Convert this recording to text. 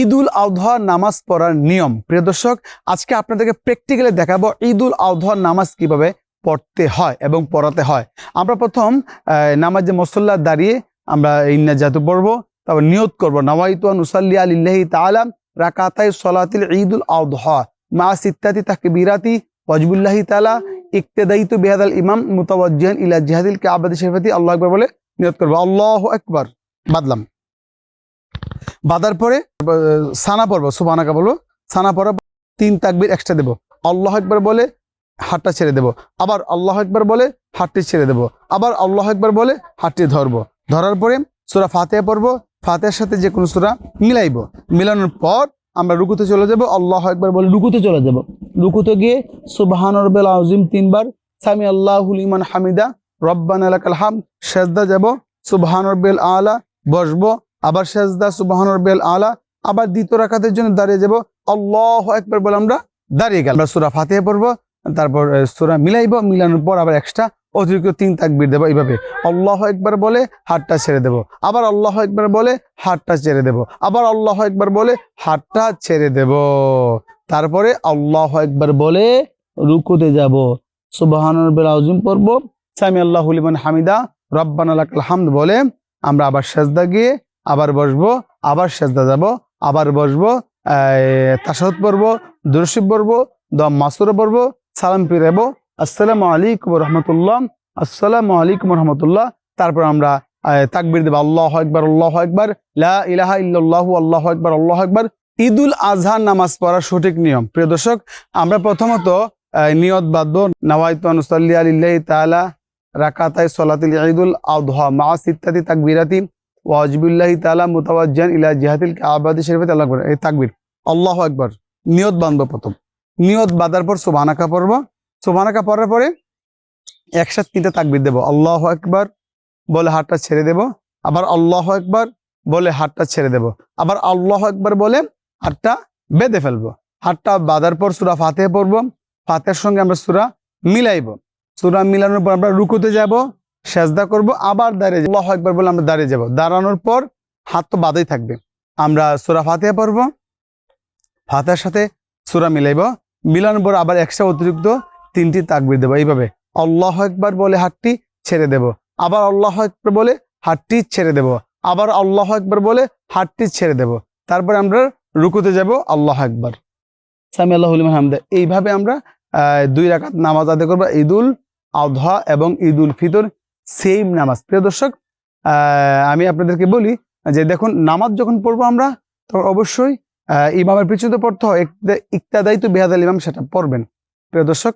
ঈদুল আউধা নামাজ পড়ার নিয়ম। প্রিয় দর্শক, আজকে আপনাদেরকে প্র্যাকটিক্যালি দেখাবো ঈদুল আউধা নামাজ কীভাবে পড়তে হয় এবং পড়াতে হয়। আমরা প্রথম নামাজে মসল্লা দাঁড়িয়ে আমরা ইন্না জাতু পড়ব, তারপর নিয়ত করব। নওয়াইতু নুসাল্লি আলিল্লাহি তাআলা রাকাতাই সলাতিল ঈদ ঈদুল আউধা মা সিত্তাতি তাকবীরাতি ওয়াজবুল্লাহি তাআলা ইক্তেদাইতু বিহাদাল ইমাম মুতাওয়াজ্জিহান ইলা জিহাদিল কাবাদি শরীফাতি। আল্লাহু আকবার বলে নিয়ত করব। আল্লাহ একবার বাদলাম। বাদার পরে সানা পড়ব সুবানাকা বলব। সানা পড়া তিন তাকবির এক্সট্রা দেবো। আল্লাহ একবার বলে হাতটা ছেড়ে দেবো। আবার আল্লাহ একবার বলে হাতটি ছেড়ে দেবো। আবার আল্লাহ একবার বলে হাতটি ধরবো। ধরার পরে সুরা ফাতেহা পড়ব। ফাতেহার সাথে যে কোনো সুরা মিলাইবো। মিলানোর পর আমরা রুকুতে চলে যাব। আল্লাহ একবার বলে রুকুতে চলে যাব। রুকুতে গিয়ে সুবহান রব্বিল আযিম তিনবার সামি আল্লাহুল ইমান হামিদা, রব্বান লাকাল হাম সেজদা যাব। সুবহান রব্বিল আলা বসবো। আবার সেজদা সুবহান রব্বিল আলা, আবার দ্বিতীয় রাকাতের জন্য দাঁড়িয়ে যাব। আল্লাহ একবার বলে আমরা দাঁড়িয়ে গেলাম। আমরা সুরা ফাতিহা পড়ব, তারপর সুরা মিলাইবো, মিলানোর পর আবার এক্সট্রা অতিরিক্ত তিন তাকবির দেবো এইভাবে। আল্লাহ একবার বলে হাতটা ছেড়ে দেবো। আবার আল্লাহ একবার বলে হাতটা ছেড়ে দেবো। আবার আল্লাহ একবার বলে হাতটা ছেড়ে দেব। তারপরে আল্লাহ একবার বলে রুকুতে যাব। সুবহান রব্বিল আযিম পড়ব। সামি আল্লাহ লিমান হামিদা, রব্বান লাকাল হামদ বলে আমরা আবার সেজদা গিয়ে আবার বসবো, আবার সেজদা যাব, আবার বসবো তাসাহুদ পড়ব, দুরশিব পড়ব দম মাসুর পড়ব, সালাম ফিরাবো আসসালামু আলাইকুম রহমতুল্লাহ, আসসালামু আলাইকুম রহমতুল্লাহ। তারপর আমরা তাকবির দেবো, আল্লাহ একবার আল্লাহ একবার লা ইল্লাল্লাহু, আল্লাহ একবার আল্লাহ একবার ঈদুল আজহার নামাজ পড়ার সঠিক নিয়ম। প্রিয় দর্শক, আমরা প্রথমত নিয়ত বাঁধবো নওয়াইতু আনুসাল্লি আলিল্লাহি তাআলা রাকাতাই সলাতিল ঈদুল আযহা মা সিত্তাতি তাকবীরাতি ওয়াজিবুল্লাহি তাআলা মুতাওয়াজ্জিহান ইলা জিহাদিল কাবাদি শরীফাতি আল্লাহু আকবার এই তাকবীর, আল্লাহু আকবার, নিয়ত বাঁধবো প্রথম। নিয়ত বাঁধার পর সুবহানাকা পড়ব। সুবহানাকা পড়ার পরে একসাথে তিনটা তাকবীর দেবো। আল্লাহ একবার বলে হাতটা ছেড়ে দেব। আবার আল্লাহ একবার বলে হাতটা ছেড়ে দেব। আবার আল্লাহ একবার বলে হাতটা বেঁধে ফেলব। হাতটা বাঁধার পর সুরা ফাতে পড়ব। ফাতের সঙ্গে আমরা সুরা মিলাইবো। সুরা মিলানোর পর আমরা রুকুতে যাব। সেজদা করব, আবার দাঁড়িয়ে যাব। আল্লাহ একবার বলে আমরা দাঁড়িয়ে যাব। দাঁড়ানোর পর হাত তো বাঁধাই থাকবে। আমরা সুরা ফাতেহা পড়ব। ফাতেহার সাথে সুরা মিলাইব। মিলানোর পর আবার এক্সট্রা অতিরিক্ত তিনটি তাকবির দেবো। এইভাবে আল্লাহ একবার বলে হাতটি ছেড়ে দেব। আবার আল্লাহ একবার বলে হাতটি ছেড়ে দেব। আবার আল্লাহ একবার বলে হাতটি ছেড়ে দেব। তারপরে আমরা রুকুতে যাব, আল্লাহ একবার সামি আল্লাহ হামদা। এইভাবে আমরা দুই রাকাত নামাজ আদায় করব। ঈদুল আধা এবং ঈদুল ফিতর সেম নামাজ। প্রিয় দর্শক আমি আপনাদেরকে বলি যে দেখুন, নামাজ যখন পড়ব আমরা, তখন অবশ্যই ইমামের পিছনে পড়তে হয়। ইকতাদাই তো বেহাদ ইমাম সেটা পড়বেন। প্রিয় দর্শক